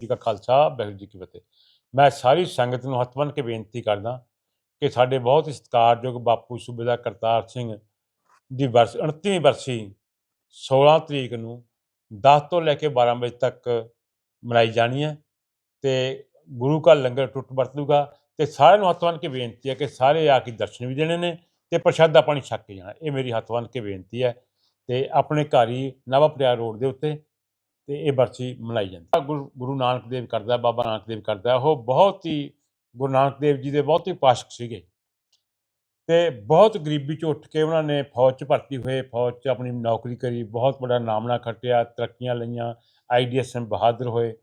ਜੀ ਕਾ ਖਾਲਸਾ, ਵਾਹਿਗੁਰੂ ਜੀ ਕੀ ਫਤਿਹ। ਮੈਂ ਸਾਰੀ ਸੰਗਤ ਨੂੰ ਹੱਥ ਬੰਨ੍ਹ ਕੇ ਬੇਨਤੀ ਕਰਦਾ ਕਿ ਸਾਡੇ ਬਹੁਤ ਹੀ ਸਤਿਕਾਰਯੋਗ ਬਾਪੂ ਸੂਬੇਦਾਰ ਕਰਤਾਰ ਸਿੰਘ ਦੀ ਵਰਸ 29ਵੀਂ ਵਰਸੀ 16 ਤਰੀਕ ਨੂੰ 10 ਤੋਂ ਲੈ ਕੇ 12 ਵਜੇ ਤੱਕ ਮਨਾਈ ਜਾਣੀ ਹੈ ਤੇ ਗੁਰੂ ਕਾ ਲੰਗਰ ਟੁੱਟ ਵਰਤੂਗਾ ਤੇ ਸਾਰਿਆਂ ਨੂੰ ਹੱਥ ਬੰਨ੍ਹ ਕੇ ਬੇਨਤੀ ਹੈ ਕਿ ਸਾਰੇ ਆ ਕੇ ਦਰਸ਼ਨ ਵੀ ਦੇਣੇ ਨੇ ਤੇ ਪ੍ਰਸ਼ਾਦਾ ਪਾਣੀ ਛੱਕ ਕੇ ਜਾਣਾ। ਇਹ ਮੇਰੀ ਹੱਥ ਬੰਨ੍ਹ ਕੇ ਬੇਨਤੀ ਹੈ ਤੇ ਆਪਣੇ ਘਰ ਹੀ ਨਵਾਂ ਪਟਿਆਲਾ ਰੋਡ ਦੇ ਉੱਤੇ ਤੇ ਇਹ ਬਰਸੀ ਮਨਾਈ ਜਾਂਦੀ ਹੈ। ਗੁਰੂ ਨਾਨਕ ਦੇਵ ਕਰਦਾ, ਬਾਬਾ ਨਾਨਕ ਦੇਵ ਕਰਦਾ। ਉਹ ਬਹੁਤ ਹੀ, ਗੁਰੂ ਨਾਨਕ ਦੇਵ ਜੀ ਦੇ ਬਹੁਤ ਹੀ ਪਾਸ਼ਕ ਸੀਗੇ। ਤੇ ਬਹੁਤ ਗਰੀਬੀ ਚ ਉੱਠ ਕੇ ਉਹਨਾਂ ਨੇ ਫੌਜ ਚ ਭਰਤੀ ਹੋਏ। ਫੌਜ ਚ ਆਪਣੀ ਨੌਕਰੀ ਕਰੀ, ਬਹੁਤ ਵੱਡਾ ਨਾਮਣਾ ਖੱਟਿਆ, ਤਰੱਕੀਆਂ ਲਈਆਂ ਆਈਡੀਐਸਐਮ ਬਹਾਦਰ ਹੋਏ।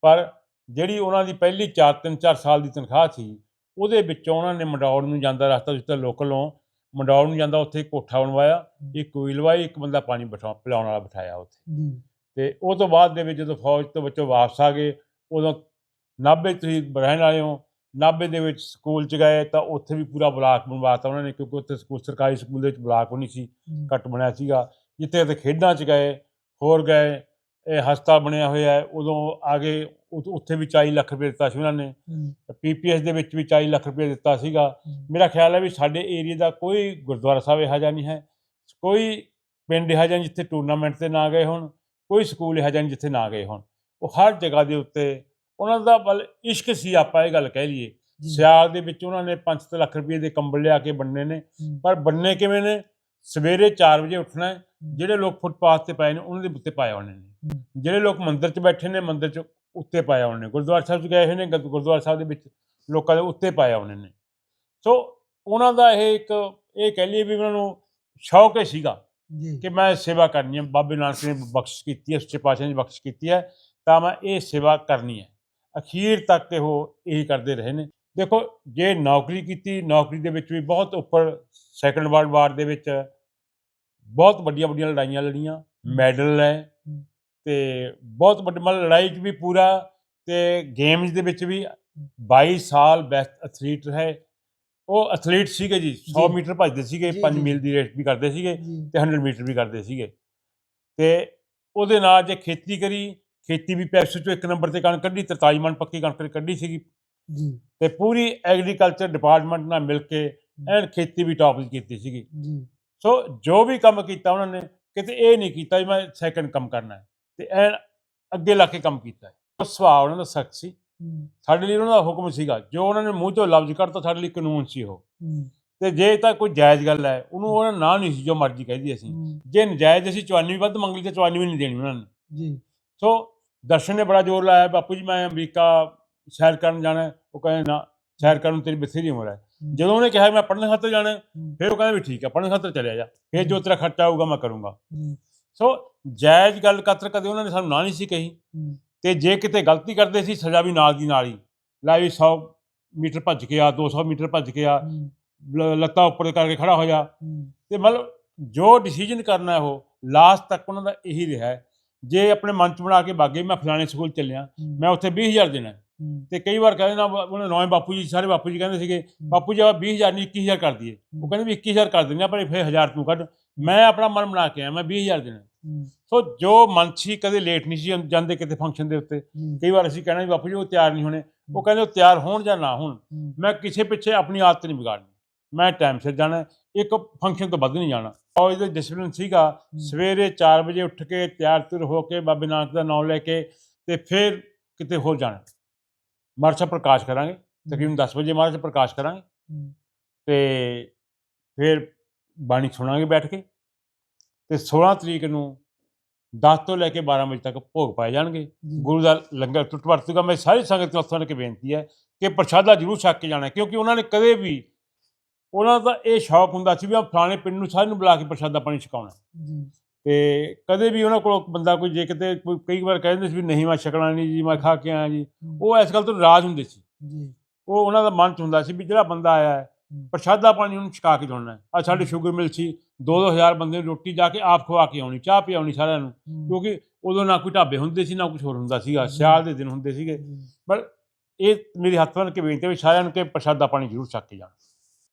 ਪਰ ਜਿਹੜੀ ਉਹਨਾਂ ਦੀ ਪਹਿਲੀ 4 3 4 ਸਾਲ ਦੀ ਤਨਖਾਹ ਸੀ, ਉਹਦੇ ਵਿੱਚੋਂ ਉਹਨਾਂ ਨੇ ਮੰਡੌੜ ਨੂੰ ਜਾਂਦਾ ਰਸਤਾ ਜਿੱਥੇ ਲੋਕਲੋਂ ਮੰਡੌੜ ਨੂੰ ਜਾਂਦਾ, ਉੱਥੇ ਕੋਠਾ ਬਣਵਾਇਆ, ਇੱਕ ਕੋਈ ਲਵਾਈ ਇੱਕ ਬੰਦਾ ਪਾਣੀ ਬਿਠਾ ਪਿਲਾਉਣ ਵਾਲਾ ਬਿਠਾਇਆ ਉੱਥੇ। ਤੇ ਉਹ ਤੋਂ ਬਾਅਦ ਦੇ ਵਿੱਚ ਜਦੋਂ ਫੌਜ ਤੋਂ ਵਿੱਚੋਂ ਵਾਪਸ ਆ ਗਏ ਉਦੋਂ ਨਾਭੇ ਤੁਸੀਂ ਰਹਿਣ ਵਾਲੇ ਹੋ ਨਾਭੇ ਦੇ ਵਿੱਚ ਸਕੂਲ ਚ ਗਏ ਤਾਂ ਉੱਥੇ ਵੀ ਪੂਰਾ ਬਲਾਕ ਬਣਵਾਤਾ ਉਹਨਾਂ ਨੇ ਕਿਉਂਕਿ ਉੱਥੇ ਸਕੂਲ ਸਰਕਾਰੀ ਸਕੂਲ ਦੇ ਵਿੱਚ ਬਲਾਕ ਨਹੀਂ ਸੀ ਘੱਟ ਬਣਿਆ ਸੀਗਾ ਜਿੱਥੇ ਤੇ ਖੇਡਾਂ ਚ ਗਏ ਹੋਰ ਗਏ ਇਹ ਹਸਪਤਾਲ ਬਣਿਆ ਹੋਇਆ ਹੈ ਉਦੋਂ ਆ ਗਏ ਉ- ਉੱਥੇ ਵੀ 40 ਲੱਖ ਰੁਪਏ ਦਿੱਤਾ ਸੀ ਉਹਨਾਂ ਨੇ। ਪੀਪੀਐਸ ਦੇ ਵਿੱਚ ਵੀ 40 ਲੱਖ ਰੁਪਏ ਦਿੱਤਾ ਸੀਗਾ। ਮੇਰਾ ਖਿਆਲ ਹੈ ਵੀ ਸਾਡੇ ਏਰੀਆ ਦਾ ਕੋਈ ਗੁਰਦੁਆਰਾ ਸਾਹਿਬ ਇਹੋ ਜਿਹਾ ਨਹੀਂ ਹੈ। ਕੋਈ ਪਿੰਡ ਇਹੋ ਜਿਹਾ ਜਿੱਥੇ ਟੂਰਨਾਮੈਂਟ ਤੇ ਨਾ ਗਏ ਹੋਣ। ਕੋਈ ਸਕੂਲ ਇਹੋ ਜਿਹਾ ਨਹੀਂ ਜਿੱਥੇ ਨਾ ਗਏ ਹੋਣ। ਉਹ ਹਰ ਜਗ੍ਹਾ ਦੇ ਉੱਤੇ ਉਹਨਾਂ ਦਾ ਬਲ ਇਸ਼ਕ ਸੀ ਆਪਾਂ ਇਹ ਗੱਲ ਕਹਿ ਲਈਏ। ਸਿਆਲ ਦੇ ਵਿੱਚ ਉਹਨਾਂ ਨੇ 5 ਲੱਖ ਰੁਪਏ ਦੇ ਕੰਬਲ ਲਿਆ ਕੇ ਬੰਨੇ ਨੇ। ਪਰ ਬੰਨੇ ਕਿਵੇਂ ਨੇ? ਸਵੇਰੇ 4 ਵਜੇ ਉੱਠਣਾ ਜਿਹੜੇ ਲੋਕ ਫੁੱਟਪਾਥ ਤੇ ਪਏ ਨੇ ਉਹਨਾਂ ਦੇ ਉੱਤੇ ਪਾਇਆ ਹੋਣੇ ਨੇ। ਜਿਹੜੇ ਲੋਕ ਮੰਦਿਰ 'ਚ ਬੈਠੇ ਨੇ ਮੰਦਿਰ 'ਚ ਉੱਤੇ ਪਾਇਆ ਹੋਣੇ ਨੇ। ਗੁਰਦੁਆਰਾ ਸਾਹਿਬ 'ਚ ਗਏ ਹੋਏ ਨੇ ਗੁਰ- ਗੁਰਦੁਆਰਾ ਸਾਹਿਬ ਦੇ ਵਿੱਚ ਲੋਕਾਂ ਦੇ ਉੱਤੇ ਪਾਇਆ ਹੋਣੇ ਨੇ। ਸੋ ਉਹਨਾਂ ਦਾ ਇਹ ਇੱਕ ਇਹ ਕਹਿ ਲਈਏ ਵੀ ਉਹਨਾਂ ਨੂੰ ਸ਼ੌਕ ਹੀ ਸੀਗਾ। ਕਿ ਮੈਂ ਸੇਵਾ ਕਰਨੀ ਹੈ। ਬਾਬੇ ਨਾਨਕ ਨੇ ਬਖਸ਼ ਕੀਤੀ ਹੈ ਸੱਚੇ ਪਾਤਸ਼ਾਹ ਨੇ ਬਖਸ਼ ਕੀਤੀ ਹੈ ਤਾਂ ਮੈਂ ਇਹ ਸੇਵਾ ਕਰਨੀ ਹੈ। ਅਖੀਰ ਤੱਕ ਉਹ ਇਹੀ ਕਰਦੇ ਰਹੇ ਨੇ। ਦੇਖੋ ਜੇ ਨੌਕਰੀ ਕੀਤੀ ਨੌਕਰੀ ਦੇ ਵਿੱਚ ਵੀ ਬਹੁਤ ਉੱਪਰ ਸੈਕੰਡ ਵਰਲਡ ਵਾਰ ਦੇ ਵਿੱਚ ਬਹੁਤ ਵੱਡੀਆਂ ਵੱਡੀਆਂ ਲੜਾਈਆਂ ਲੜੀਆਂ ਮੈਡਲ ਹੈ। ਹਮ। ਤੇ ਬਹੁਤ ਵੱਡੀ ਮਤਲਬ ਲੜਾਈ 'ਚ ਵੀ ਪੂਰਾ ਤੇ ਗੇਮਸ ਦੇ ਵਿੱਚ ਵੀ 22 ਸਾਲ ਬੈਸਟ ਐਥਲੀਟ ਰਹੇ। ਉਹ ਐਥਲੀਟ ਸੀਗੇ ਜੀ 100 ਜੀ। ਮੀਟਰ ਭੱਜਦੇ ਸੀਗੇ ਜੀ, 5 ਜੀ। ਮੀਲ ਦੀ ਰੇਸ ਵੀ ਕਰਦੇ ਸੀਗੇ ਤੇ 100 ਮੀਟਰ ਵੀ ਕਰਦੇ ਸੀਗੇ। ਤੇ ਉਹਦੇ ਨਾਲ ਜੇ ਖੇਤੀ ਕਰੀ ਖੇਤੀ ਵੀ ਪੈਪਸੂ ਚੋਂ ਇੱਕ ਨੰਬਰ ਤੇ ਕਣਕ ਕੱਢੀ 43 ਮਣ ਪੱਕੀ ਕਣਕ ਕੱਢੀ ਸੀਗੀ। ਜੀ, ਤੇ ਪੂਰੀ ਐਗਰੀਕਲਚਰ ਡਿਪਾਰਟਮੈਂਟ ਨਾਲ ਮਿਲ ਕੇ ਐਨ ਖੇਤੀ ਵੀ ਟੌਪ ਕੀਤੀ ਸੀਗੀ। ਜੀ, ਸੋ ਜੋ ਵੀ ਕੰਮ ਕੀਤਾ ਉਹਨਾਂ ਨੇ ਕਿਤੇ ਇਹ ਨਹੀਂ ਕੀਤਾ ਵੀ ਮੈਂ ਸੈਕੰਡ ਕੰਮ ਕਰਨਾ ਹੈ। ਤੇ ਐਨ ਅੱਗੇ ਲਾ ਕੇ ਕੰਮ ਕੀਤਾ ਉਹ ਸੁਭਾਅ ਉਹਨਾਂ ਦਾ ਸਖਤ ਸੀ। ਸਾਡੇ ਲਈ ਉਹਨਾਂ ਦਾ ਹੁਕਮ ਸੀਗਾ ਜੋ ਉਹਨਾਂ ਨੇ ਮੂੰਹ ਤੋਂ ਲਫ਼ਜ਼ ਕੱਢਤਾ ਸਾਡੇ ਲਈ ਕਾਨੂੰਨ ਸੀ ਉਹ। ਤੇ ਜੇ ਤਾਂ ਕੋਈ ਜਾਇਜ਼ ਗੱਲ ਹੈ ਉਹਨੂੰ ਉਹਨਾਂ ਨਾ ਨਹੀਂ ਸੀ ਜੋ ਮਰਜ਼ੀ ਕਹਦੀ ਅਸੀਂ। ਜੇ ਨਜਾਇਜ਼ ਅਸੀਂ ਚਵਾਨੀ ਵੀ ਵੱਧ ਮੰਗ ਲਈ ਤੇ ਚਵਾਨੀ ਵੀ ਨਹੀਂ ਦੇਣੀ ਉਹਨਾਂ ਨੇ। ਜੀ, ਸੋ ਦਰਸ਼ਨ ਨੇ ਬੜਾ ਜ਼ੋਰ ਲਾਇਆ ਬਾਪੂ ਜੀ ਮੈਂ ਅਮਰੀਕਾ ਸੈਰ ਕਰਨ ਜਾਣਾ। ਉਹ ਕਹਿੰਦੇ ਨਾ ਸੈਰ ਕਰਨ ਨੂੰ ਤੇਰੀ ਬਥੇਰੀ ਉਮਰ ਹੈ। ਜਦੋਂ ਉਹਨੇ ਕਿਹਾ ਮੈਂ ਪੜ੍ਹਨ ਖਾਤਰ ਜਾਣਾ ਫਿਰ ਉਹ ਕਹਿੰਦਾ ਵੀ ਠੀਕ ਹੈ ਪੜ੍ਹਨ ਖਾਤਰ ਚਲਿਆ ਜਾ। ਫਿਰ ਜੋ ਤੇਰਾ ਖਰਚਾ ਆਊਗਾ ਮੈਂ ਕਰੂੰਗਾ। ਸੋ ਜਾਇਜ਼ ਗੱਲ ਕਤਰ ਕਦੇ ਉਹਨਾਂ ਨੇ ਸਾਨੂੰ ਨਾ ਨਹੀਂ ਸੀ ਕਹੀ। ਤੇ ਜੇ ਕਿਤੇ ਗਲਤੀ ਕਰਦੇ ਸੀ ਸਜ਼ਾ ਵੀ ਨਾਲ ਦੀ ਨਾਲ ਹੀ। ਲੈ ਵੀ 100 ਮੀਟਰ ਭੱਜ ਕੇ ਆ 200 ਮੀਟਰ ਭੱਜ ਕੇ ਆ ਲੱਤਾਂ ਉੱਪਰ ਕਰਕੇ ਖੜਾ ਹੋ। ਜਾ ਤੇ ਮਤਲਬ ਜੋ ਡਿਸੀਜਨ ਕਰਨਾ ਹੈ ਉਹ ਲਾਸਟ ਤੱਕ ਉਹਨਾਂ ਦਾ ਇਹੀ ਰਿਹਾ। ਜੇ ਆਪਣੇ ਮਨ ਚ ਬਣਾ ਕੇ ਬਾਗੇ ਮੈਂ ਫਲਾਣੇ ਸਕੂਲ ਚੱਲਿਆ ਮੈਂ ਉੱਥੇ 20000 ਦੇਣਾ। ਤੇ ਕਈ ਵਾਰ ਕਹਿੰਦੇ ਨਾ ਉਹਨੇ ਨੌਵੇਂ ਬਾਪੂ ਜੀ ਸਾਰੇ ਬਾਪੂ ਜੀ ਕਹਿੰਦੇ ਸੀਗੇ ਬਾਪੂ ਜੀ ਆ 20000 ਨਹੀਂ 21000 ਕਰ ਦਈਏ। ਉਹ ਕਹਿੰਦੇ ਵੀ 21000 ਕਰ ਦਿੰਦੇ ਆ ਪਰ ਫਿਰ 1000 ਤੂੰ ਕੱਢ। ਮੈਂ ਆਪਣਾ ਮਨ ਬਣਾ ਕੇ ਆਇਆ ਮੈਂ 20000 ਦੇਣਾ। ਸੋ ਜੋ ਮਨ ਸੀ ਕਦੇ ਲੇਟ ਨਹੀਂ ਸੀ ਜਾਂਦੇ ਕਿਤੇ ਫੰਕਸ਼ਨ ਦੇ ਉੱਤੇ ਕਈ ਵਾਰ ਅਸੀਂ ਕਹਿਣਾ ਵੀ ਬਾਪੂ ਜੀ ਉਹ ਤਿਆਰ ਨਹੀਂ ਹੋਣੇ। ਉਹ ਕਹਿੰਦੇ ਉਹ ਤਿਆਰ ਹੋਣ ਜਾਂ ਨਾ ਹੋਣ ਮੈਂ ਕਿਸੇ ਪਿੱਛੇ ਆਪਣੀ ਆਦਤ ਨਹੀਂ ਵਿਗਾੜਨੀ। ਮੈਂ ਟਾਈਮ ਸਿਰ ਜਾਣਾ ਇੱਕ ਫੰਕਸ਼ਨ ਤੋਂ ਵੱਧ ਨਹੀਂ ਜਾਣਾ। ਔਰ ਇਹਦਾ ਡਿਸਪਲਿਨ ਸੀਗਾ ਸਵੇਰੇ 4 ਵਜੇ ਉੱਠ ਕੇ ਤਿਆਰ ਤੁਰ ਹੋ ਕੇ ਬਾਬੇ ਨਾਨਕ ਦਾ ਨਾਮ ਲੈ ਕੇ ਤੇ ਫਿਰ ਕਿਤੇ ਹੋਰ ਜਾਣਾ ਮਰਸਾ ਪ੍ਰਕਾਸ਼ ਕਰਾਂਗੇ। ਤਕਰੀਬਨ 10 ਵਜੇ ਮਹਾਰਾਜ ਪ੍ਰਕਾਸ਼ ਕਰਾਂਗੇ। ਤੇ ਫਿਰ ਬਾਣੀ ਸੁਣਾਂਗੇ ਬੈਠ ਕੇ। ਤੇ 16 ਤਰੀਕ ਨੂੰ 10 ਤੋਂ ਲੈ ਕੇ 12 ਵਜੇ ਤੱਕ ਭੋਗ ਪਾਏ ਜਾਣਗੇ। ਗੁਰੂ ਦਾ ਲੰਗਰ ਟੁੱਟ ਵਰਤੂਗਾ ਮੈਂ ਸਾਰੀ ਸੰਗਤ ਨੂੰ ਹੱਥਾਂ ਕੇ ਬੇਨਤੀ ਹੈ ਕਿ ਪ੍ਰਸ਼ਾਦਾ ਜ਼ਰੂਰ ਛਕ ਕੇ ਜਾਣਾ ਕਿਉਂਕਿ ਉਹਨਾਂ ਨੇ ਕਦੇ ਵੀ ਉਹਨਾਂ ਦਾ ਇਹ ਸ਼ੌਕ ਹੁੰਦਾ ਸੀ ਵੀ ਆ ਫਲਾਣੇ ਪਿੰਡ ਨੂੰ ਸਾਰਿਆਂ ਨੂੰ ਬੁਲਾ ਕੇ ਪ੍ਰਸ਼ਾਦਾ ਪਾਣੀ ਛਕਾਉਣਾ ਤੇ ਕਦੇ ਵੀ ਉਹਨਾਂ ਕੋਲ ਬੰਦਾ ਕੋਈ ਜੇ ਕਿਤੇ ਕੋਈ ਕਈ ਵਾਰ ਕਹਿੰਦੇ ਸੀ ਵੀ ਨਹੀਂ ਮੈਂ ਛਕਣਾ ਨਹੀਂ ਜੀ ਮੈਂ ਖਾ ਕੇ ਆਇਆ ਜੀ। ਉਹ ਇਸ ਗੱਲ ਤੋਂ ਨਾਰਾਜ਼ ਹੁੰਦੇ ਸੀ। ਉਹ ਉਹਨਾਂ ਦਾ ਮਨ ਚ ਹੁੰਦਾ ਸੀ ਵੀ ਜਿਹੜਾ ਬੰਦਾ ਆਇਆ ਹੈ। ਪ੍ਰਸ਼ਾਦਾ ਪਾਣੀ ਉਹਨੂੰ ਛਕਾ ਕੇ ਜਾਣਾ ਆ ਸਾਡੇ ਸ਼ੂਗਰ ਮਿਲ ਸੀ 2-2000 ਬੰਦੇ ਨੂੰ ਰੋਟੀ ਜਾ ਕੇ ਆਪ ਖਵਾ ਕੇ ਆਉਣੀ ਚਾਹ ਪਿਆਉਣੀ ਸਾਰਿਆਂ ਨੂੰ ਕਿਉਂਕਿ ਉਦੋਂ ਨਾ ਕੋਈ ਢਾਬੇ ਹੁੰਦੇ ਸੀ ਨਾ ਕੁਝ ਹੋਰ ਹੁੰਦਾ ਸੀਗਾ। ਸਿਆਲ ਦੇ ਦਿਨ ਹੁੰਦੇ ਸੀਗੇ। ਪਰ ਇਹ ਮੇਰੀ ਹੱਥ ਬੰਨ੍ਹ ਕੇ ਬੇਨਤੀ ਹੈ ਵੀ ਸਾਰਿਆਂ ਨੂੰ ਕਿ ਪ੍ਰਸ਼ਾਦਾ ਪਾਣੀ ਜ਼ਰੂਰ ਛਕ ਕੇ ਜਾਣ।